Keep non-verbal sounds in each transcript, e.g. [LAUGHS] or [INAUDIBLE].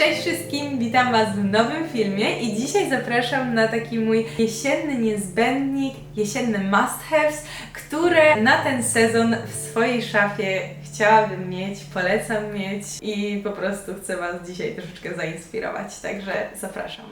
Cześć wszystkim, witam Was w nowym filmie i dzisiaj zapraszam na taki mój jesienny niezbędnik, jesienny must-haves, które na ten sezon w swojej szafie chciałabym mieć, polecam mieć i po prostu chcę Was dzisiaj troszeczkę zainspirować, także zapraszam.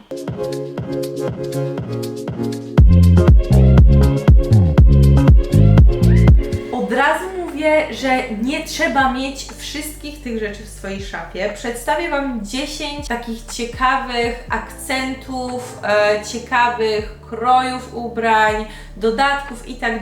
Razu mówię, że nie trzeba mieć wszystkich tych rzeczy w swojej szafie. Przedstawię Wam 10 takich ciekawych akcentów, e, ciekawych krojów ubrań, dodatków i tak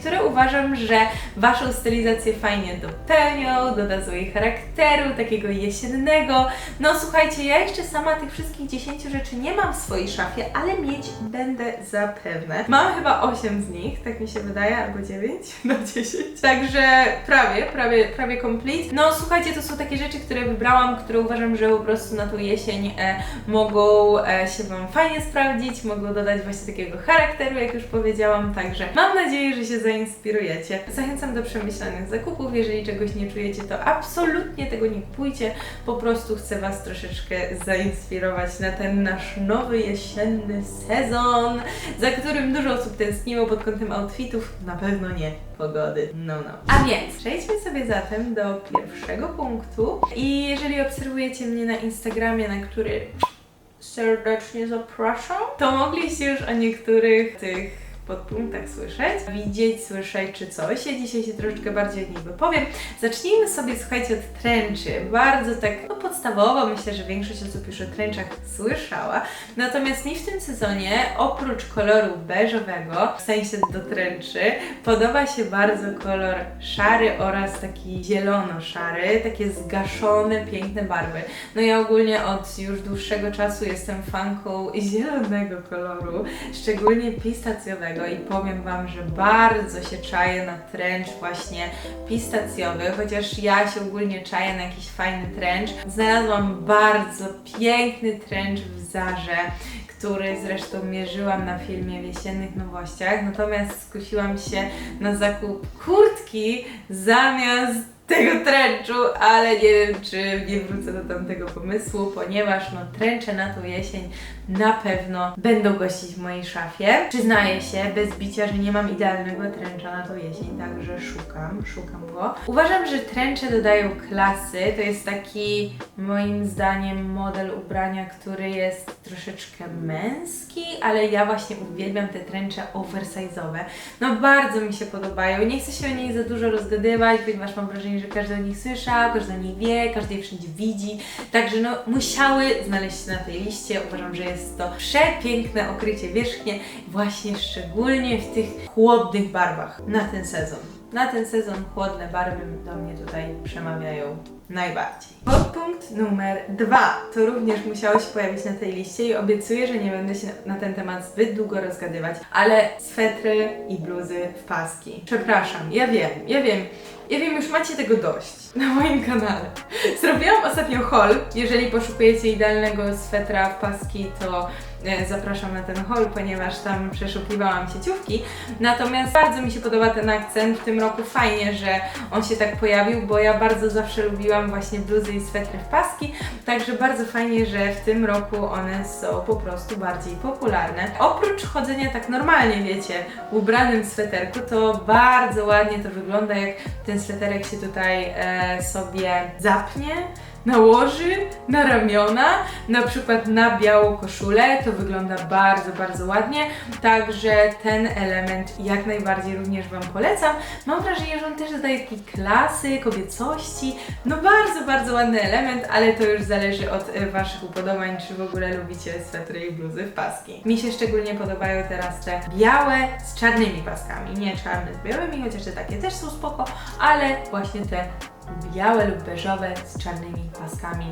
które uważam, że Waszą stylizację fajnie dopełnią, dodadzą jej charakteru, takiego jesiennego. No słuchajcie, ja jeszcze sama tych wszystkich 10 rzeczy nie mam w swojej szafie, ale mieć będę zapewne. Mam chyba 8 z nich, tak mi się wydaje, albo 9 na 10. Także prawie, prawie, prawie complete. No słuchajcie, to są takie rzeczy, które wybrałam, które uważam, że po prostu na tą jesień e, mogą e, się Wam fajnie sprawdzić, mogą dodać właśnie takiego charakteru, jak już powiedziałam, także mam nadzieję, że się zainspirujecie. Zachęcam do przemyślanych zakupów, jeżeli czegoś nie czujecie, to absolutnie tego nie kupujcie, po prostu chcę Was troszeczkę zainspirować na ten nasz nowy jesienny sezon, za którym dużo osób tęskniło pod kątem outfitów, na pewno nie pogody. No, no. A więc przejdźmy sobie zatem do pierwszego punktu. I jeżeli obserwujecie mnie na Instagramie, na który serdecznie zapraszam, to mogliście już o niektórych tych podpunktach słyszeć, widzieć, słyszeć czy coś. Ja dzisiaj się troszeczkę bardziej o nich wypowiem. Zacznijmy sobie, słuchajcie, od tręczy. Bardzo tak no, podstawowo, myślę, że większość osób już o tręczach słyszała. Natomiast mi w tym sezonie, oprócz koloru beżowego, w sensie do tręczy, podoba się bardzo kolor szary oraz taki zielono-szary, takie zgaszone, piękne barwy. No ja ogólnie od już dłuższego czasu jestem fanką zielonego koloru, szczególnie pistacjowego i powiem Wam, że bardzo się czaję na trench właśnie pistacjowy, chociaż ja się ogólnie czaję na jakiś fajny trench. Znalazłam bardzo piękny trench w Zarze, który zresztą mierzyłam na filmie w jesiennych nowościach, natomiast skusiłam się na zakup kurtki zamiast tego tręczu, ale nie wiem, czy nie wrócę do tamtego pomysłu, ponieważ no tręcze na tą jesień na pewno będą gościć w mojej szafie. Przyznaję się bez bicia, że nie mam idealnego tręcza na tą jesień, także szukam, szukam go. Uważam, że tręcze dodają klasy. To jest taki moim zdaniem model ubrania, który jest troszeczkę męski, ale ja właśnie uwielbiam te tręcze oversize'owe. No bardzo mi się podobają. Nie chcę się o nich za dużo rozgadywać, ponieważ mam wrażenie, że każdy o nich słyszał, każdy o nich wie, każdy je wszędzie widzi. Także no musiały znaleźć się na tej liście. Uważam, że jest to przepiękne okrycie wierzchnie, właśnie szczególnie w tych chłodnych barwach na ten sezon. Na ten sezon chłodne barwy do mnie tutaj przemawiają najbardziej. Podpunkt numer dwa. To również musiało się pojawić na tej liście i obiecuję, że nie będę się na ten temat zbyt długo rozgadywać, ale swetry i bluzy w paski. Przepraszam, ja wiem, ja wiem. Ja wiem, już macie tego dość [LAUGHS] na moim kanale. Zrobiłam ostatnio haul. Jeżeli poszukujecie idealnego swetra w paski, to zapraszam na ten haul, ponieważ tam przeszukiwałam sieciówki. Natomiast bardzo mi się podoba ten akcent w tym roku. Fajnie, że on się tak pojawił, bo ja bardzo zawsze lubiłam właśnie bluzy i swetry w paski. Także bardzo fajnie, że w tym roku one są po prostu bardziej popularne. Oprócz chodzenia tak normalnie, wiecie, w ubranym sweterku, to bardzo ładnie to wygląda, jak ten sweterek się tutaj e, sobie zapnie nałoży na ramiona, na przykład na białą koszulę, to wygląda bardzo, bardzo ładnie, także ten element jak najbardziej również Wam polecam. Mam wrażenie, że on też dodaje takiej klasy, kobiecości, no bardzo, bardzo ładny element, ale to już zależy od e, Waszych upodobań, czy w ogóle lubicie swetry i bluzy w paski. Mi się szczególnie podobają teraz te białe z czarnymi paskami, nie czarne z białymi, chociaż te takie też są spoko, ale właśnie te białe lub beżowe z czarnymi paskami.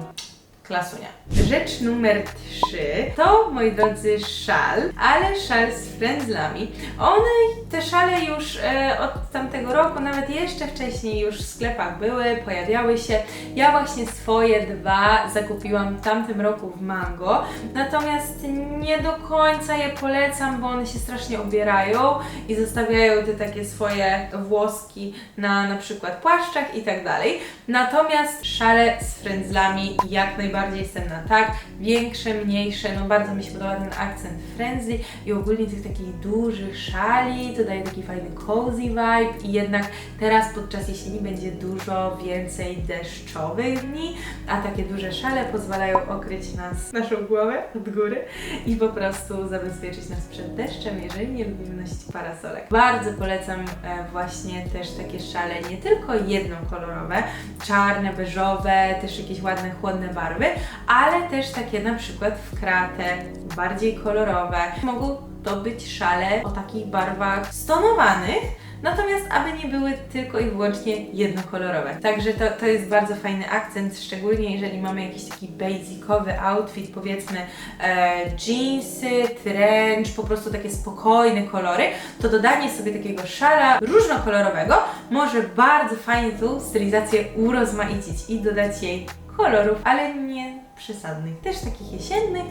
Klasunia. Rzecz numer 3 to, moi drodzy, szal, ale szal z frędzlami. One, te szale już e, od tamtego roku, nawet jeszcze wcześniej już w sklepach były, pojawiały się. Ja właśnie swoje dwa zakupiłam w tamtym roku w Mango, natomiast nie do końca je polecam, bo one się strasznie obierają i zostawiają te takie swoje włoski na na przykład płaszczach i tak dalej. Natomiast szale z frędzlami jak najbardziej najbardziej jestem na tak. Większe, mniejsze, no bardzo mi się podoba ten akcent friendly i ogólnie tych takich dużych szali, to daje taki fajny cozy vibe i jednak teraz podczas jesieni będzie dużo więcej deszczowych dni, a takie duże szale pozwalają okryć nas, naszą głowę od góry i po prostu zabezpieczyć nas przed deszczem, jeżeli nie lubimy nosić parasolek. Bardzo polecam e, właśnie też takie szale, nie tylko jednokolorowe, czarne, beżowe, też jakieś ładne, chłodne barwy, ale też takie na przykład w kratę, bardziej kolorowe. Mogą to być szale o takich barwach stonowanych, Natomiast aby nie były tylko i wyłącznie jednokolorowe. Także to, to jest bardzo fajny akcent, szczególnie jeżeli mamy jakiś taki basicowy outfit, powiedzmy e, jeansy, trench, po prostu takie spokojne kolory, to dodanie sobie takiego szala różnokolorowego może bardzo fajnie tą stylizację urozmaicić i dodać jej kolorów, ale nie przesadnych, też takich jesiennych,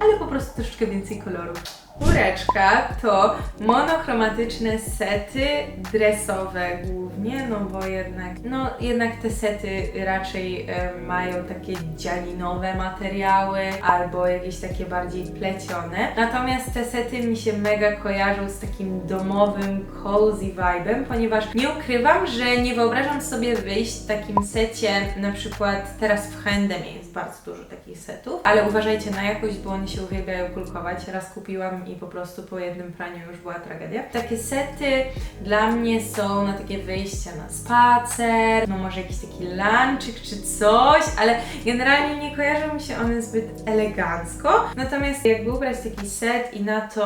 ale po prostu troszeczkę więcej kolorów. Kureczka to monochromatyczne sety dresowe głównie, no bo jednak, no jednak te sety raczej e, mają takie dzianinowe materiały albo jakieś takie bardziej plecione. Natomiast te sety mi się mega kojarzą z takim domowym, cozy vibe'em, ponieważ nie ukrywam, że nie wyobrażam sobie wyjść w takim secie, na przykład teraz w H&M jest bardzo dużo takich setów, ale uważajcie na jakość, bo one się uwielbiają kulkować. Raz kupiłam i po prostu po jednym praniu już była tragedia. Takie sety dla mnie są na takie wyjścia na spacer, no może jakiś taki lunchik czy coś, ale generalnie nie kojarzą mi się one zbyt elegancko. Natomiast jakby ubrać taki set i na to,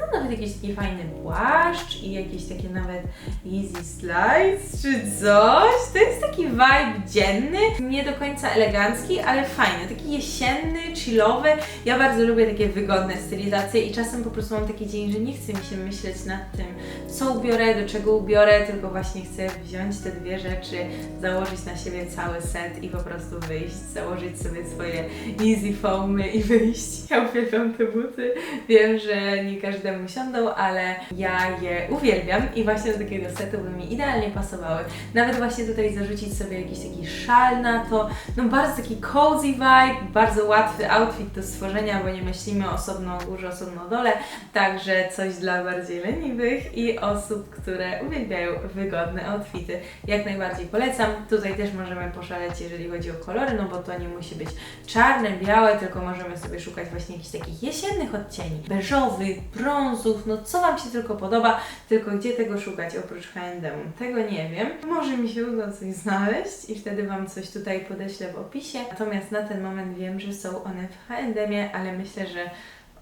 no nawet jakiś taki fajny płaszcz i jakieś takie nawet easy slides czy coś, to jest taki vibe dzienny, nie do końca elegancki, ale fajny, taki jesienny, chillowy. Ja bardzo lubię takie wygodne stylizacje i czasem po prostu mam taki dzień, że nie chce mi się myśleć nad tym, co ubiorę, do czego ubiorę, tylko właśnie chcę wziąć te dwie rzeczy, założyć na siebie cały set i po prostu wyjść, założyć sobie swoje easy foamy i [LAUGHS] wyjść. Ja uwielbiam te buty. Wiem, że nie każdemu siądą, ale ja je uwielbiam i właśnie do takiego setu by mi idealnie pasowały. Nawet właśnie tutaj zarzucić sobie jakiś taki szal na to, no bardzo taki cozy vibe, bardzo łatwy outfit do stworzenia, bo nie myślimy osobno o górze, osobno o dole, także coś dla bardziej leniwych i osób, które uwielbiają wygodne outfity. Jak najbardziej polecam. Tutaj też możemy poszaleć, jeżeli chodzi o kolory, no bo to nie musi być czarne, białe, tylko możemy sobie szukać właśnie jakichś takich jesiennych odcieni, beżowych, brązów, no co Wam się tylko podoba, tylko gdzie tego szukać oprócz H&M? Tego nie wiem. Może mi się uda coś znaleźć i wtedy Wam coś tutaj podeślę w opisie. Natomiast na ten moment wiem, że są one w H&M, ale myślę, że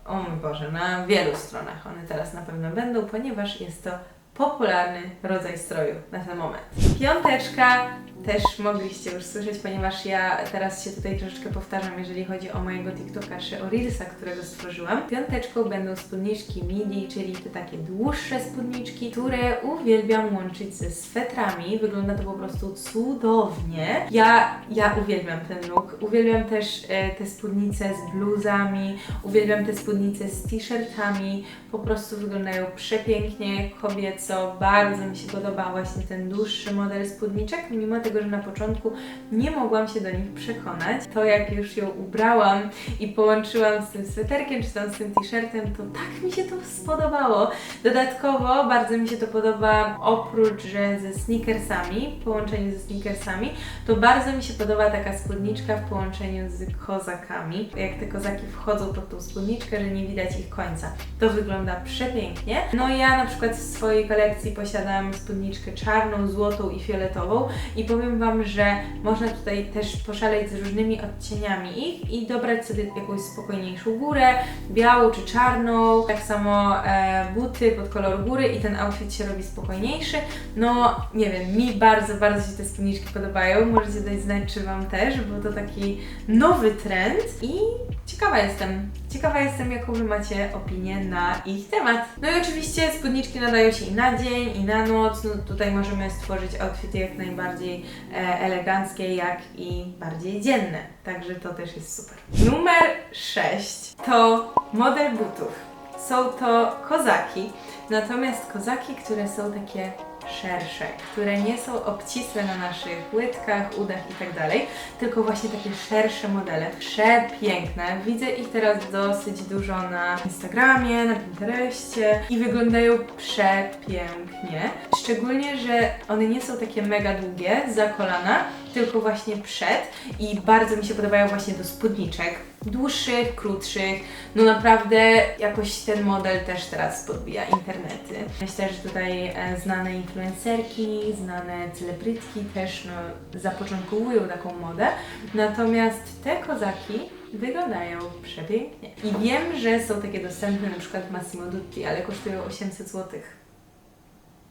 o mój Boże, na wielu stronach one teraz na pewno będą, ponieważ jest to popularny rodzaj stroju na ten moment. Piąteczka też mogliście już słyszeć, ponieważ ja teraz się tutaj troszeczkę powtarzam, jeżeli chodzi o mojego TikToka czy o Reelsa, którego stworzyłam. Piąteczką będą spódniczki midi, czyli te takie dłuższe spódniczki, które uwielbiam łączyć ze swetrami. Wygląda to po prostu cudownie. Ja, ja uwielbiam ten look. Uwielbiam też e, te spódnice z bluzami, uwielbiam te spódnice z t-shirtami. Po prostu wyglądają przepięknie, kobieco. Bardzo mi się podoba właśnie ten dłuższy model spódniczek, mimo tego, że na początku nie mogłam się do nich przekonać. To jak już ją ubrałam i połączyłam z tym sweterkiem czy tam z tym t-shirtem, to tak mi się to spodobało. Dodatkowo bardzo mi się to podoba oprócz, że ze sneakersami, w połączeniu ze sneakersami, to bardzo mi się podoba taka spódniczka w połączeniu z kozakami. Jak te kozaki wchodzą pod tą spódniczkę, że nie widać ich końca. To wygląda przepięknie. No ja na przykład w swojej kolekcji posiadam spódniczkę czarną, złotą i fioletową i powiem Wam, że można tutaj też poszaleć z różnymi odcieniami ich i dobrać sobie jakąś spokojniejszą górę, białą czy czarną, tak samo e, buty pod kolor góry i ten outfit się robi spokojniejszy. No nie wiem, mi bardzo, bardzo się te spódniczki podobają. Możecie dać znać, czy Wam też, bo to taki nowy trend i ciekawa jestem. Ciekawa jestem, jaką Wy macie opinię na ich temat. No i oczywiście spódniczki nadają się i na dzień, i na noc. No tutaj możemy stworzyć outfity jak najbardziej e, eleganckie, jak i bardziej dzienne. Także to też jest super. Numer 6 to model butów. Są to kozaki, natomiast kozaki, które są takie szersze, które nie są obcisłe na naszych łydkach, udach i tak dalej, tylko właśnie takie szersze modele. Przepiękne. Widzę ich teraz dosyć dużo na Instagramie, na Pinterestie i wyglądają przepięknie. Szczególnie, że one nie są takie mega długie za kolana, tylko właśnie przed i bardzo mi się podobają właśnie do spódniczek. Dłuższych, krótszych. No naprawdę jakoś ten model też teraz podbija internety. Myślę, że tutaj e, znane influencerki, znane celebrytki też no, zapoczątkowują taką modę. Natomiast te kozaki wyglądają przepięknie. I wiem, że są takie dostępne na przykład w Massimo Dutti, ale kosztują 800 złotych.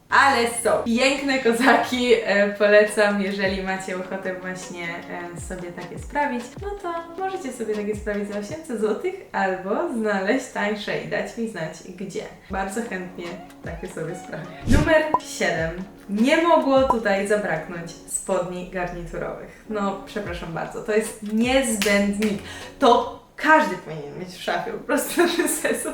Ale są piękne kozaki, e, polecam, jeżeli macie ochotę właśnie e, sobie takie sprawić, no to możecie sobie takie sprawić za 800 zł albo znaleźć tańsze i dać mi znać gdzie. Bardzo chętnie takie sobie sprawię. Numer 7. Nie mogło tutaj zabraknąć spodni garniturowych. No, przepraszam bardzo, to jest niezbędnik. To każdy powinien mieć w szafie po prostu ten sezon.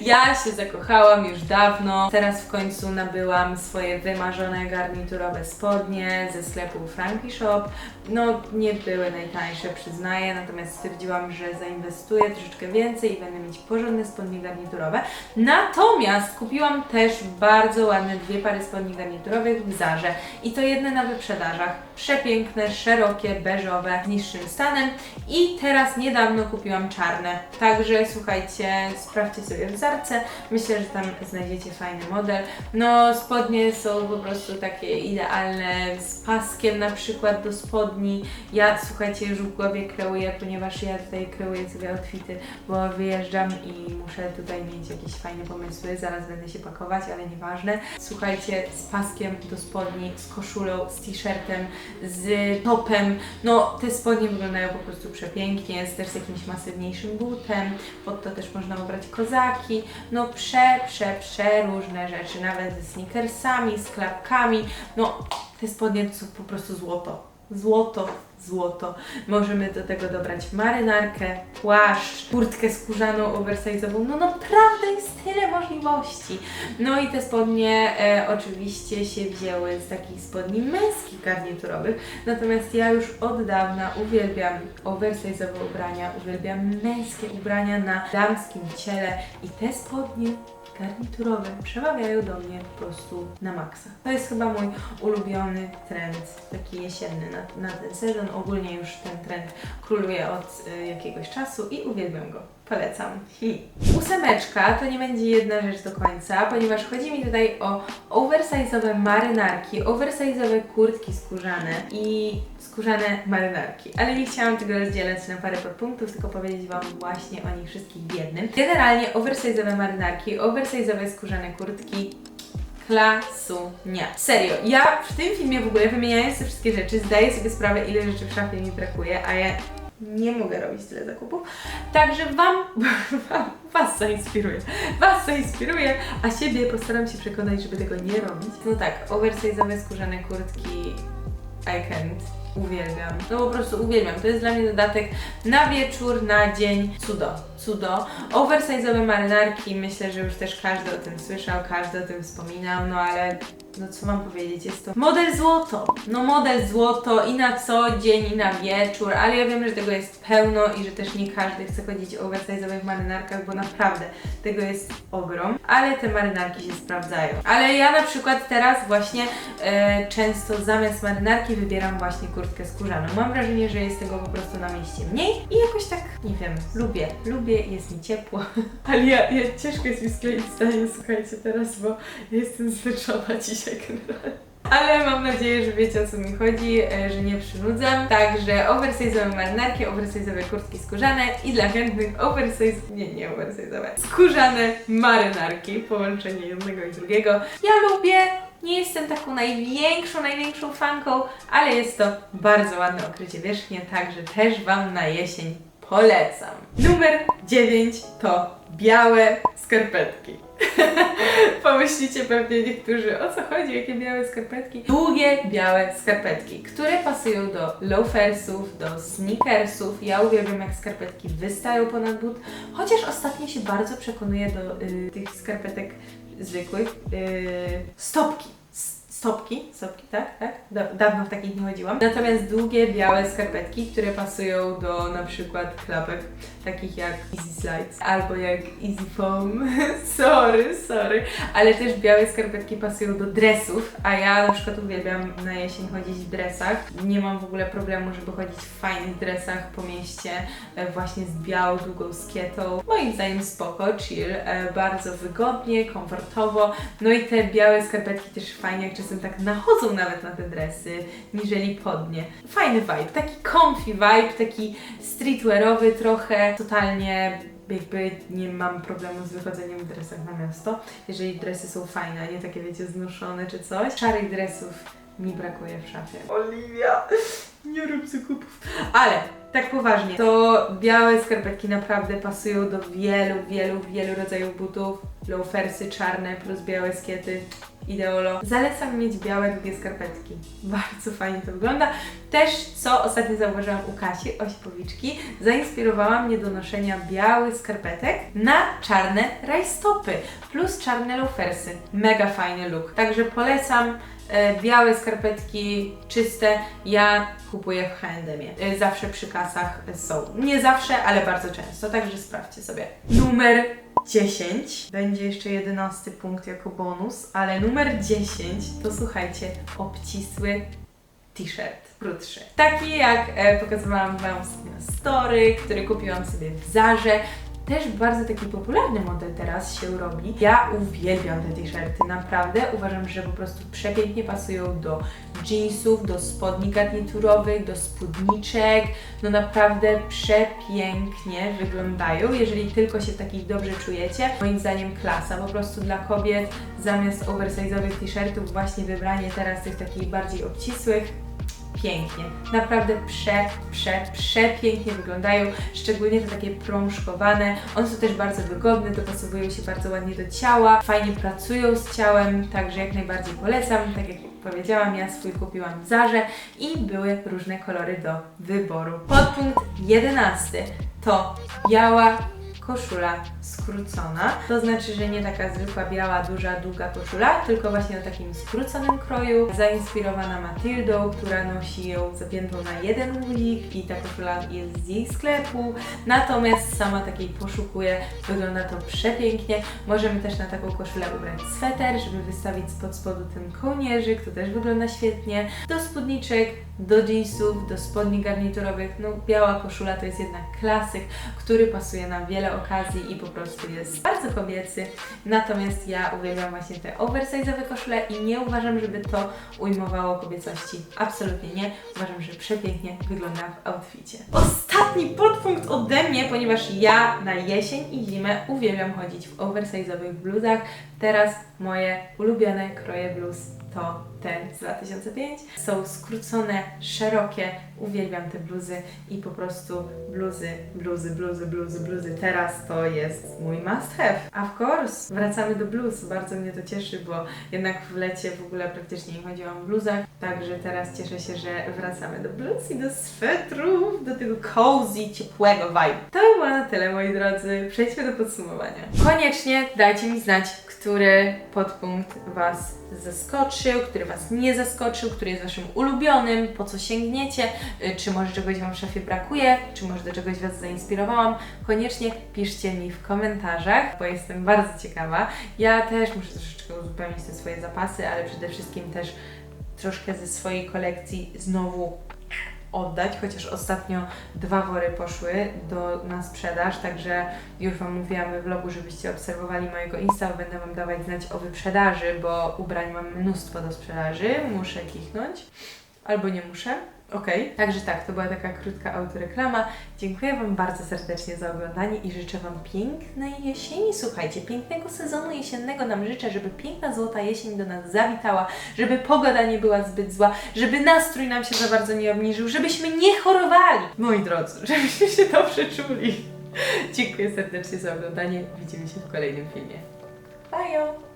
Ja się zakochałam już dawno. Teraz w końcu nabyłam swoje wymarzone garniturowe spodnie ze sklepu Frankie Shop. No, nie były najtańsze, przyznaję, natomiast stwierdziłam, że zainwestuję troszeczkę więcej i będę mieć porządne spodnie garniturowe. Natomiast kupiłam też bardzo ładne dwie pary spodni garniturowych w Zarze i to jedne na wyprzedażach. Przepiękne, szerokie, beżowe, z niższym stanem i teraz niedawno kupiłam czarne. Także słuchajcie, sprawdźcie sobie w Zarce. Myślę, że tam znajdziecie fajny model. No, spodnie są po prostu takie idealne, z paskiem na przykład do spodni. Ja, słuchajcie, już w głowie kreuję, ponieważ ja tutaj kreuję sobie outfity, bo wyjeżdżam i muszę tutaj mieć jakieś fajne pomysły. Zaraz będę się pakować, ale nieważne. Słuchajcie, z paskiem do spodni, z koszulą, z t-shirtem, z topem. No, te spodnie wyglądają po prostu przepięknie, z też z jakimś masywniejszym butem. Pod to też można ubrać kozaki. No, prze, prze, przeróżne rzeczy, nawet ze sneakersami, z klapkami. No, te spodnie to są po prostu złoto. Złoto, złoto. Możemy do tego dobrać marynarkę, płaszcz, kurtkę skórzaną, oversize'ową. No naprawdę jest tyle możliwości. No i te spodnie e, oczywiście się wzięły z takich spodni męskich garniturowych. Natomiast ja już od dawna uwielbiam oversize'owe ubrania, uwielbiam męskie ubrania na damskim ciele i te spodnie garniturowe przemawiają do mnie po prostu na maksa. To jest chyba mój ulubiony trend, taki jesienny na, na ten sezon. Ogólnie już ten trend króluje od y, jakiegoś czasu i uwielbiam go. Polecam. Hi. Ósemeczka to nie będzie jedna rzecz do końca, ponieważ chodzi mi tutaj o oversize'owe marynarki, oversize'owe kurtki skórzane i skórzane marynarki. Ale nie chciałam tego rozdzielać na parę podpunktów, tylko powiedzieć Wam właśnie o nich wszystkich w jednym. Generalnie oversize'owe marynarki, oversize'owe skórzane kurtki, klasunia. Serio, ja w tym filmie w ogóle wymieniając te wszystkie rzeczy, zdaję sobie sprawę, ile rzeczy w szafie mi brakuje, a ja nie mogę robić tyle zakupów. Także Wam, [LAUGHS] wam Was zainspiruję. Was zainspiruję, a siebie postaram się przekonać, żeby tego nie robić. No tak, oversize'owe skórzane kurtki I can't. Uwielbiam. No po prostu uwielbiam. To jest dla mnie dodatek na wieczór, na dzień. Cudo. Cudo. Oversize'owe marynarki. Myślę, że już też każdy o tym słyszał, każdy o tym wspominał, no ale no co mam powiedzieć, jest to model złoto. No model złoto i na co dzień, i na wieczór, ale ja wiem, że tego jest pełno i że też nie każdy chce chodzić o oversize'owych marynarkach, bo naprawdę tego jest ogrom, ale te marynarki się sprawdzają. Ale ja na przykład teraz właśnie e, często zamiast marynarki wybieram właśnie kurtkę skórzaną. Mam wrażenie, że jest tego po prostu na mieście mniej i jakoś tak, nie wiem, lubię, lubię, jest mi ciepło. [LAUGHS] Ale ja, ja ciężko jest mi skleić zdanie, słuchajcie, teraz, bo jestem zmęczona dzisiaj Ale mam nadzieję, że wiecie o co mi chodzi, e, że nie przynudzam. Także oversize'owe marynarki, oversize'owe kurtki skórzane i dla chętnych oversize... nie, nie oversize'owe, skórzane marynarki, połączenie jednego i drugiego. Ja lubię, nie jestem taką największą, największą fanką, ale jest to bardzo ładne okrycie wierzchnie, także też Wam na jesień polecam. Numer 9 to białe skarpetki. [LAUGHS] Pomyślicie pewnie niektórzy, o co chodzi, jakie białe skarpetki? Długie, białe skarpetki, które pasują do loafersów, do sneakersów. Ja uwielbiam, jak skarpetki wystają ponad but, chociaż ostatnio się bardzo przekonuję do y, tych skarpetek zwykłych. Y, stopki. Stopki, stopki, tak, tak, da, dawno w takich nie chodziłam. Natomiast długie, białe skarpetki, które pasują do na przykład klapek, takich jak Easy Slides albo jak Easy Foam. [LAUGHS] sorry, sorry. Ale też białe skarpetki pasują do dresów, a ja na przykład uwielbiam na jesień chodzić w dresach. Nie mam w ogóle problemu, żeby chodzić w fajnych dresach po mieście, e, właśnie z białą, długą skietą. Moim zdaniem spoko, chill, e, bardzo wygodnie, komfortowo. No i te białe skarpetki też fajnie, jak czasem tak nachodzą nawet na te dresy, niżeli pod nie. Fajny vibe, taki comfy vibe, taki streetwearowy trochę, totalnie jakby nie mam problemu z wychodzeniem w dresach na miasto, jeżeli dresy są fajne, a nie takie wiecie znoszone czy coś. Szarych dresów mi brakuje w szafie. Oliwia, nie rób zakupów. Ale tak poważnie, to białe skarpetki naprawdę pasują do wielu, wielu, wielu rodzajów butów. Loafersy czarne plus białe skiety. Ideolo. Zalecam mieć białe, długie skarpetki. Bardzo fajnie to wygląda. Też, co ostatnio zauważyłam u Kasi, Osipowiczki, zainspirowała mnie do noszenia białych skarpetek na czarne rajstopy plus czarne loafersy. Mega fajny look. Także polecam. E, białe skarpetki czyste ja kupuję w H&M. Zawsze przy kasach są. Nie zawsze, ale bardzo często, także sprawdźcie sobie. Numer 10. Będzie jeszcze 11 punkt jako bonus, ale numer 10 to słuchajcie, obcisły t-shirt krótszy. Taki jak e, pokazywałam Wam na story, który kupiłam sobie w Zarze. Też bardzo taki popularny model teraz się robi. Ja uwielbiam te t-shirty, naprawdę. Uważam, że po prostu przepięknie pasują do jeansów, do spodni garniturowych, do spódniczek. No naprawdę przepięknie wyglądają, jeżeli tylko się takich dobrze czujecie. Moim zdaniem klasa, po prostu dla kobiet zamiast oversize'owych t-shirtów właśnie wybranie teraz tych takich bardziej obcisłych pięknie. Naprawdę prze, prze, przepięknie wyglądają, szczególnie te takie prążkowane. One są też bardzo wygodne, dopasowują się bardzo ładnie do ciała, fajnie pracują z ciałem, także jak najbardziej polecam. Tak jak powiedziałam, ja swój kupiłam w Zarze i były różne kolory do wyboru. Podpunkt 11 to biała koszula skrócona. To znaczy, że nie taka zwykła biała, duża, długa koszula, tylko właśnie o takim skróconym kroju, zainspirowana Matyldą, która nosi ją zapiętą na jeden guzik i ta koszula jest z jej sklepu. Natomiast sama takiej poszukuję, wygląda to przepięknie. Możemy też na taką koszulę ubrać sweter, żeby wystawić spod spodu ten kołnierzyk, to też wygląda świetnie. Do spódniczek, do jeansów, do spodni garniturowych. No biała koszula to jest jednak klasyk, który pasuje na wiele okazji i po prostu jest bardzo kobiecy. Natomiast ja uwielbiam właśnie te oversize'owe koszule i nie uważam, żeby to ujmowało kobiecości. Absolutnie nie. Uważam, że przepięknie wygląda w outficie. Ostatni podpunkt ode mnie, ponieważ ja na jesień i zimę uwielbiam chodzić w oversize'owych bluzach. Teraz moje ulubione kroje bluz to te z 2005. Są skrócone, szerokie. Uwielbiam te bluzy i po prostu bluzy, bluzy, bluzy, bluzy, bluzy. Teraz to jest mój must have. Of course, wracamy do bluz. Bardzo mnie to cieszy, bo jednak w lecie w ogóle praktycznie nie chodziłam w bluzach. Także teraz cieszę się, że wracamy do bluz i do swetrów, do tego cozy, ciepłego vibe. To by było na tyle, moi drodzy. Przejdźmy do podsumowania. Koniecznie dajcie mi znać, który podpunkt Was zaskoczył, który Was nie zaskoczył, który jest Waszym ulubionym, po co sięgniecie, y, czy może czegoś Wam w szafie brakuje, czy może do czegoś Was zainspirowałam. Koniecznie piszcie mi w komentarzach, bo jestem bardzo ciekawa. Ja też muszę troszeczkę uzupełnić te swoje zapasy, ale przede wszystkim też troszkę ze swojej kolekcji znowu oddać, chociaż ostatnio dwa wory poszły do, na sprzedaż, także już Wam mówiłam we vlogu, żebyście obserwowali mojego Insta, będę Wam dawać znać o wyprzedaży, bo ubrań mam mnóstwo do sprzedaży, muszę kichnąć, albo nie muszę. Okej, także tak, to była taka krótka autoreklama. Dziękuję Wam bardzo serdecznie za oglądanie i życzę Wam pięknej jesieni. Słuchajcie, pięknego sezonu jesiennego nam życzę, żeby piękna złota jesień do nas zawitała, żeby pogoda nie była zbyt zła, żeby nastrój nam się za bardzo nie obniżył, żebyśmy nie chorowali, moi drodzy, [LAUGHS] żebyśmy się dobrze czuli. Dziękuję serdecznie za oglądanie. Widzimy się w kolejnym filmie. Bye!